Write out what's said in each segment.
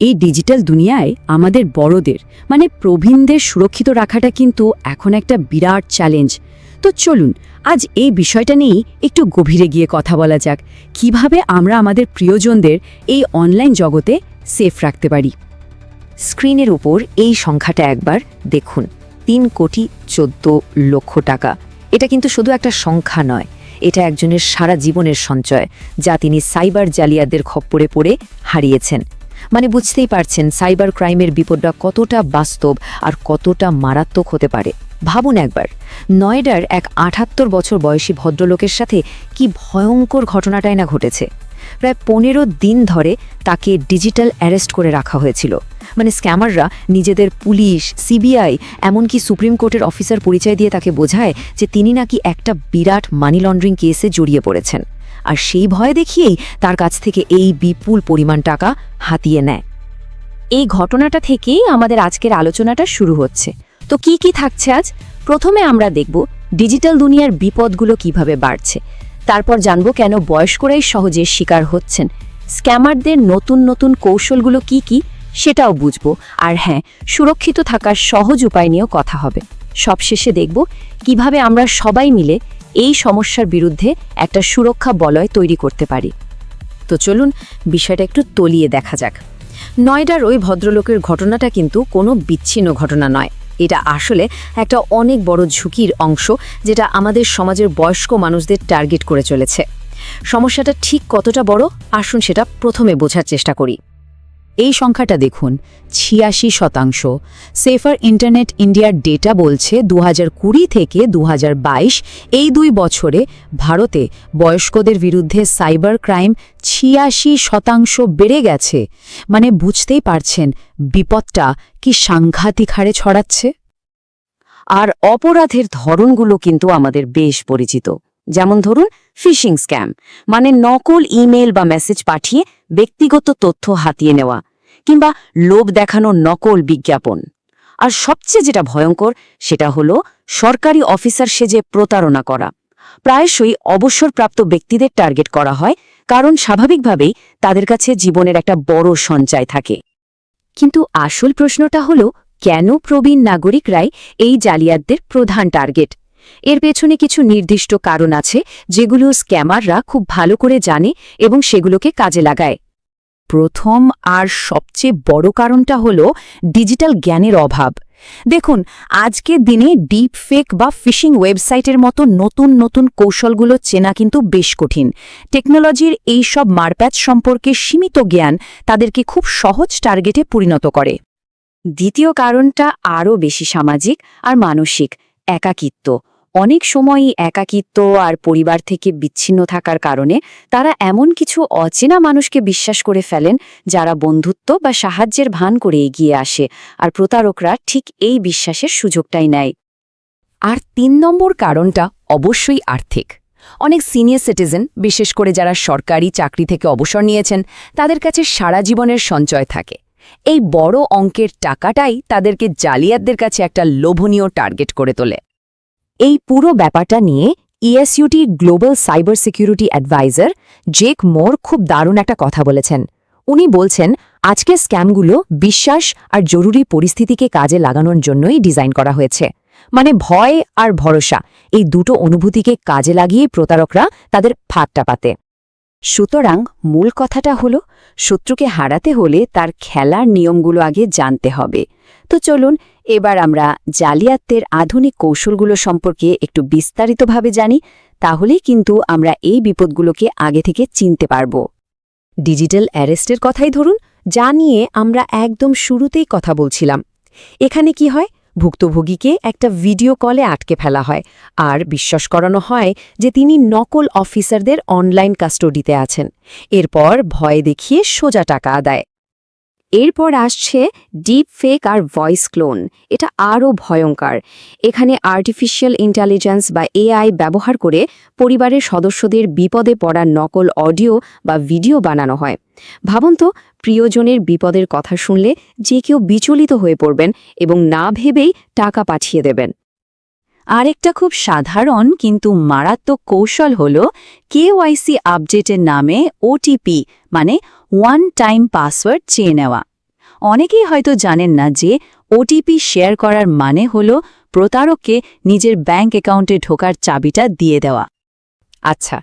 এই ডিজিটাল দুনিয়ায় আমাদের বড়দের মানে প্রবীণদের সুরক্ষিত রাখাটা কিন্তু এখন একটা বিরাট চ্যালেঞ্জ তো চলুন, আজ এই বিষয়টা নিয়েই একটু গভীরে গিয়ে কথা বলা যাক। কীভাবে আমরা আমাদের প্রিয়জনদের এই অনলাইন জগতে সেফ রাখতে পারি? স্ক্রিনের উপর এই সংখ্যাটা একবার দেখুন। তিন কোটি চোদ্দ লক্ষ টাকা। এটা কিন্তু শুধু একটা সংখ্যা নয়, এটা একজনের সারা জীবনের সঞ্চয়, যা তিনি সাইবার জালিয়াতদের খপ্পরে পড়ে হারিয়েছেন। মানে বুঝতেই পারছেন সাইবার ক্রাইমের বিপদটা কতটা বাস্তব আর কতটা মারাত্মক হতে পারে। ভাবুন একবার, নয়ডার এক আঠাত্তর বছর বয়সী ভদ্রলোকের সাথে কি ভয়ঙ্কর ঘটনাটাই না ঘটেছে। প্রায় পনেরো দিন ধরে তাকে ডিজিটাল অ্যারেস্ট করে রাখা হয়েছিল। মানে স্ক্যামাররা নিজেদের পুলিশ, সিবিআই, এমনকি সুপ্রিম কোর্টের অফিসার পরিচয় দিয়ে তাকে বোঝায় যে তিনি নাকি একটা বিরাট মানি লন্ড্রিং কেসে জড়িয়ে পড়েছেন। আর সেই ভয় দেখিয়েই তার কাছ থেকে এই বিপুল পরিমাণ টাকা হাতিয়ে নেয়। এই ঘটনাটা থেকেই আমাদের আজকের আলোচনাটা শুরু হচ্ছে। তো কি কি থাকছে আজ? প্রথমে আমরা দেখব ডিজিটাল দুনিয়ার বিপদগুলো কীভাবে বাড়ছে। তারপর জানব কেন বয়স্করাই সহজে শিকার হচ্ছেন। স্ক্যামারদের নতুন নতুন কৌশলগুলো কি কি সেটাও বুঝব। আর হ্যাঁ সুরক্ষিত থাকার সহজ উপায় নিয়েও কথা হবে। সবশেষে দেখব কীভাবে আমরা সবাই মিলে এই সমস্যার বিরুদ্ধে একটা সুরক্ষা বলয় তৈরি করতে পারি। তো চলুন বিষয়টা একটু তলিয়ে দেখা যাক। নয়ডার ওই ভদ্রলোকের ঘটনাটা কিন্তু কোনো বিচ্ছিন্ন ঘটনা নয়। এটা আসলে একটা অনেক বড় ঝুঁকির অংশ যেটা আমাদের সমাজের বয়স্ক মানুষদের টার্গেট করে চলেছে। সমস্যাটা ঠিক কতটা বড়? আসুন সেটা প্রথমে বোঝার চেষ্টা করি। এই সংখ্যাটা দেখুন, ছিয়াশি শতাংশ। সেফার ইন্টারনেট ইন্ডিয়ার ডেটা বলছে দু থেকে দু হাজার বাইশ, এই দুই বছরে ভারতে বয়স্কদের বিরুদ্ধে সাইবার ক্রাইম ছিয়াশি শতাংশ বেড়ে গেছে। মানে বুঝতেই পারছেন বিপদটা কি সাংঘাতিক হারে ছড়াচ্ছে? আর অপরাধের ধরনগুলো কিন্তু আমাদের বেশ পরিচিত। যেমন ধরুন ফিশিং স্ক্যাম মানে নকল ইমেল বা মেসেজ পাঠিয়ে ব্যক্তিগত তথ্য হাতিয়ে নেওয়া। কিংবা লোভ দেখানো নকল বিজ্ঞাপন। আর সবচেয়ে যেটা ভয়ঙ্কর, সেটা হলো সরকারি অফিসার সেজে প্রতারণা করা। প্রায়শই অবসরপ্রাপ্ত ব্যক্তিদের টার্গেট করা হয়, কারণ স্বাভাবিকভাবেই তাদের কাছে জীবনের একটা বড় সঞ্চয় থাকে। কিন্তু আসল প্রশ্নটা হলো, কেন প্রবীণ নাগরিকরাই এই জালিয়াতদের প্রধান টার্গেট? এর পেছনে কিছু নির্দিষ্ট কারণ আছে, যেগুলো স্ক্যামাররা খুব ভালো করে জানে এবং সেগুলোকে কাজে লাগায়। প্রথম আর সবচেয়ে বড় কারণটা হল ডিজিটাল জ্ঞানের অভাব। দেখুন আজকের দিনে ডিপ ফেক বা ফিশিং ওয়েবসাইটের মতো নতুন নতুন কৌশলগুলো চেনা কিন্তু বেশ কঠিন। টেকনোলজির এই সব মারপ্যাচ সম্পর্কে সীমিত জ্ঞান তাদেরকে খুব সহজ টার্গেটে পরিণত করে। দ্বিতীয় কারণটা আরও বেশি সামাজিক আর মানসিক, একাকিত্ব। অনেক সময়ই একাকিত্ব আর পরিবার থেকে বিচ্ছিন্ন থাকার কারণে তারা এমন কিছু অচেনা মানুষকে বিশ্বাস করে ফেলেন যারা বন্ধুত্ব বা সাহায্যের ভান করে এগিয়ে আসে আর প্রতারকরা ঠিক এই বিশ্বাসের সুযোগটাই নেয়। আর তিন নম্বর কারণটা অবশ্যই আর্থিক। অনেক সিনিয়র সিটিজেন, বিশেষ করে যারা সরকারি চাকরি থেকে অবসর নিয়েছেন, তাদের কাছে সারা জীবনের সঞ্চয় থাকে। এই বড় অঙ্কের টাকাটাই তাদেরকে জালিয়াতদের কাছে একটা লোভনীয় টার্গেট করে তোলে। এই পুরো ব্যাপারটা নিয়ে ESET global cyber security adviser Jake Moore খুব দারুণ একটা কথা বলেছেন। উনি বলছেন আজকের স্ক্যামগুলো বিশ্বাস আর জরুরি পরিস্থিতিকে কাজে লাগানোর জন্যই ডিজাইন করা হয়েছে। মানে ভয় আর ভরসা, এই দুটো অনুভূতিকে কাজে লাগিয়ে প্রতারকরা তাদের ফাঁদটা পাতে। সুতরাং মূল কথাটা হলো, শত্রুকে হারাতে হলে তার খেলার নিয়মগুলো আগে জানতে হবে। তো চলুন এবার আমরা জালিয়াতের আধুনিক কৌশলগুলো সম্পর্কে একটু বিস্তারিতভাবে জানি, তাহলেই কিন্তু আমরা এই বিপদগুলোকে আগে থেকে চিনতে পারব। ডিজিটাল অ্যারেস্টের কথাই ধরুন, যা নিয়ে আমরা একদম শুরুতেই কথা বলছিলাম। এখানে কি হয়? ভুক্তভোগীকে একটা ভিডিও কলে আটকে ফেলা হয়, আর বিশ্বাস করানো হয় যে তিনি নকল অফিসারদের অনলাইন কাস্টডিতে আছেন। এরপর ভয় দেখিয়ে সোজা টাকা আদায়। এরপর আসছে ডিপ ফেক আর ভয়েস ক্লোন এটা আরও ভয়ঙ্কর। এখানে আর্টিফিশিয়াল ইন্টেলিজেন্স বা এআই ব্যবহার করে পরিবারের সদস্যদের বিপদে পড়া নকল অডিও বা ভিডিও বানানো হয়। ভাবুন তো, প্রিয়জনের বিপদের কথা শুনলে যে কেউ বিচলিত হয়ে পড়বেন এবং না ভেবেই টাকা পাঠিয়ে দেবেন। আরেকটা খুব সাধারণ কিন্তু মারাত্মক কৌশল হল কেওয়াইসি আপডেটের নামে ওটিপি মানে ওয়ান টাইম পাসওয়ার্ড চেয়ে নেওয়া। অনেকেই হয়তো জানেন না যে ওটিপি শেয়ার করার মানে হল প্রতারককে নিজের ব্যাংক অ্যাকাউন্টে ঢোকার চাবিটা দিয়ে দেওয়া। আচ্ছা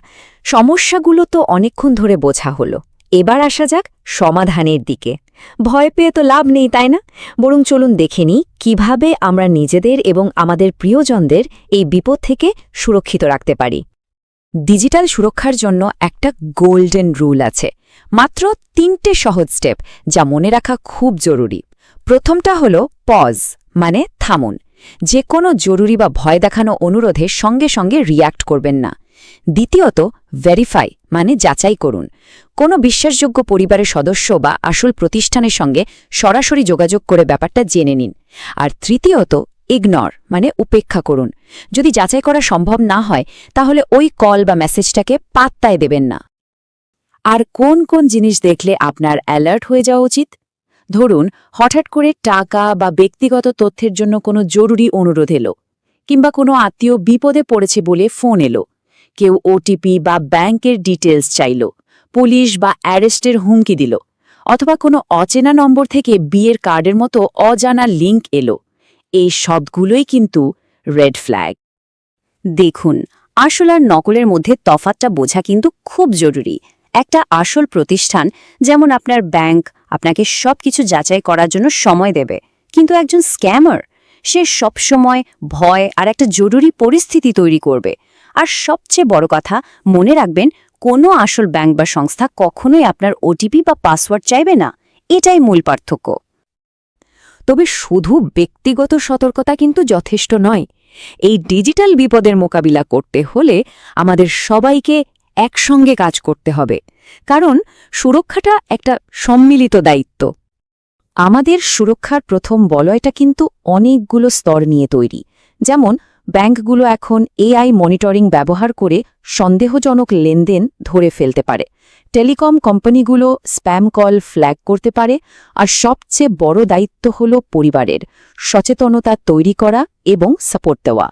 সমস্যাগুলো তো অনেকক্ষণ ধরে বোঝা হলো। এবার আসা যাক সমাধানের দিকে। ভয় পেয়ে তো লাভ নেই, তাই না? বরং চলুন দেখে নিই কীভাবে আমরা নিজেদের এবং আমাদের প্রিয়জনদের এই বিপদ থেকে সুরক্ষিত রাখতে পারি। ডিজিটাল সুরক্ষার জন্য একটা গোল্ডেন রুল আছে। মাত্র তিনটে সহজ স্টেপ যা মনে রাখা খুব জরুরি। প্রথমটা হলো পজ মানে থামুন। যে কোনো জরুরি বা ভয় দেখানো অনুরোধে সঙ্গে সঙ্গে রিয়্যাক্ট করবেন না। দ্বিতীয়ত ভেরিফাই মানে যাচাই করুন। কোনো বিশ্বাসযোগ্য পরিবারের সদস্য বা আসল প্রতিষ্ঠানের সঙ্গে সরাসরি যোগাযোগ করে ব্যাপারটা জেনে নিন। আর তৃতীয়ত ইগনর মানে উপেক্ষা করুন। যদি যাচাই করা সম্ভব না হয়, তাহলে ওই কল বা মেসেজটাকে পাত্তায় দেবেন না। আর কোন কোন জিনিস দেখলে আপনার অ্যালার্ট হয়ে যাওয়া উচিত? ধরুন, হঠাৎ করে টাকা বা ব্যক্তিগত তথ্যের জন্য কোনো জরুরি অনুরোধ এলো, কিংবা কোনো আত্মীয় বিপদে পড়েছে বলে ফোন এলো, কেউ ওটিপি বা ব্যাংকের ডিটেলস চাইল, পুলিশ বা অ্যারেস্টের হুমকি দিল, অথবা কোনো অচেনা নম্বর থেকে বিয়ের কার্ডের মতো অজানা লিঙ্ক এলো, এই সবগুলোই কিন্তু রেড ফ্ল্যাগ দেখুন, আসল আর নকলের মধ্যে তফাতটা বোঝা কিন্তু খুব জরুরি। একটা আসল প্রতিষ্ঠান যেমন আপনার ব্যাংক আপনাকে সবকিছু যাচাই করার জন্য সময় দেবে। কিন্তু একজন স্ক্যামার, সে সবসময় ভয় আর একটা জরুরি পরিস্থিতি তৈরি করবে। আর সবচেয়ে বড় কথা, মনে রাখবেন, কোনো আসল ব্যাংক বা সংস্থা কখনোই আপনার ওটিপি বা পাসওয়ার্ড চাইবে না। এটাই মূল পার্থক্য। তবে শুধু ব্যক্তিগত সতর্কতা কিন্তু যথেষ্ট নয়। এই ডিজিটাল বিপদের মোকাবিলা করতে হলে আমাদের সবাইকে একসঙ্গে কাজ করতে হবে, কারণ সুরক্ষাটা একটা সম্মিলিত দায়িত্ব। আমাদের সুরক্ষার প্রথম বলয়টা কিন্তু অনেকগুলো স্তর নিয়ে তৈরি, যেমন ব্যাংকগুলো এখন এআই মনিটরিং ব্যবহার করে সন্দেহজনক লেনদেন ধরে ফেলতে পারে, টেলিকম কোম্পানিগুলো স্প্যাম কল ফ্ল্যাগ করতে পারে, আর সবচেয়ে বড় দায়িত্ব হল পরিবারের সচেতনতা তৈরি করা এবং সাপোর্ট দেওয়া।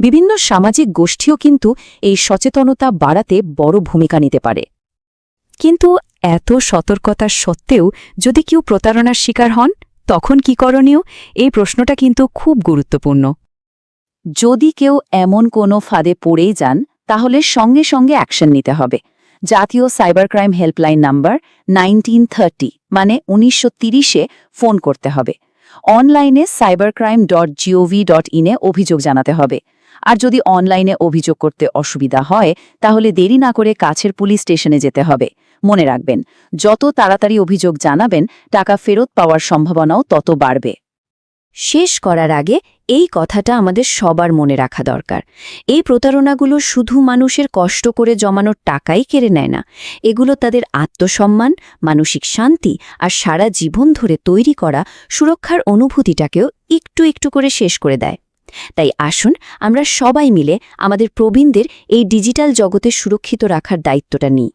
বিভিন্ন সামাজিক গোষ্ঠীও কিন্তু এই সচেতনতা বাড়াতে বড় ভূমিকা নিতে পারে। কিন্তু এত সতর্কতা সত্ত্বেও যদি কেউ প্রতারণার শিকার হন, তখন কি করণীয়? এই প্রশ্নটা কিন্তু খুব গুরুত্বপূর্ণ। যদি কেউ এমন কোনো ফাঁদে পড়েই যান, তাহলে সঙ্গে সঙ্গে অ্যাকশন নিতে হবে। জাতীয় cyber crime helpline number nineteen thirty মানে উনিশশো তিরিশে ফোন করতে হবে। অনলাইনে cyber crime dot GOV dot ইনে অভিযোগ জানাতে হবে। আর যদি অনলাইনে অভিযোগ করতে অসুবিধা হয়, তাহলে দেরি না করে কাছের পুলিশ স্টেশনে যেতে হবে। মনে রাখবেন, যত তাড়াতাড়ি অভিযোগ জানাবেন, টাকা ফেরত পাওয়ার সম্ভাবনাও তত বাড়বে। শেষ করার আগে এই কথাটা আমাদের সবার মনে রাখা দরকার। এই প্রতারণাগুলো শুধু মানুষের কষ্ট করে জমানোর টাকাই কেড়ে নেয় না। এগুলো তাদের আত্মসম্মান, মানসিক শান্তি আর সারা জীবন ধরে তৈরি করা সুরক্ষার অনুভূতিটাকেও একটু একটু করে শেষ করে দেয়। তাই আসুন আমরা সবাই মিলে আমাদের প্রবীণদের এই ডিজিটাল জগতে সুরক্ষিত রাখার দায়িত্বটা নিই।